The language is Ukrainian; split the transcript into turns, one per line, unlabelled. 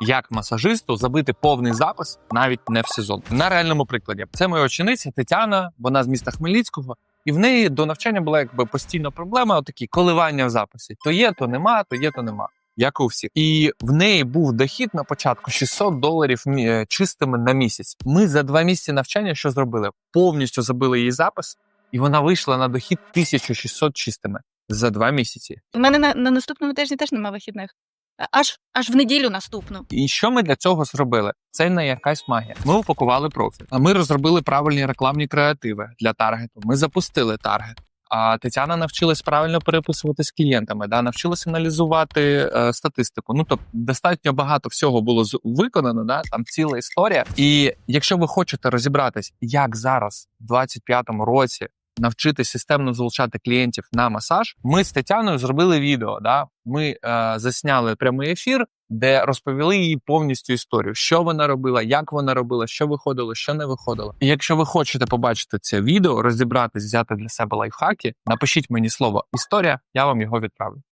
як масажисту забити повний запис навіть не в сезон. На реальному прикладі це моя учениця Тетяна, вона з міста Хмельницького. І в неї до навчання була якби постійна проблема, отакі коливання в записі. То є, то нема, то є, то нема. Як у всіх. І в неї був дохід на початку 600 доларів е, чистими на місяць. Ми за два місяці навчання що зробили? Повністю забили її запис, і вона вийшла на дохід 1600 чистими за два місяці.
У мене на, на наступному тижні теж немає вихідних. Аж аж в неділю наступну.
І що ми для цього зробили? Це не якась магія. Ми упакували профіль. А ми розробили правильні рекламні креативи для таргету. Ми запустили таргет. А Тетяна навчилась правильно переписувати з клієнтами, да, навчилась аналізувати е, статистику. Ну тобто достатньо багато всього було з- виконано. Да, там ціла історія. І якщо ви хочете розібратись, як зараз, в 25-му році, навчити системно залучати клієнтів на масаж, ми з Тетяною зробили відео. Да? Ми е, засняли прямий ефір, де розповіли їй повністю історію, що вона робила, як вона робила, що виходило, що не виходило. І якщо ви хочете побачити це відео, розібратись, взяти для себе лайфхаки, напишіть мені слово історія, я вам його відправлю.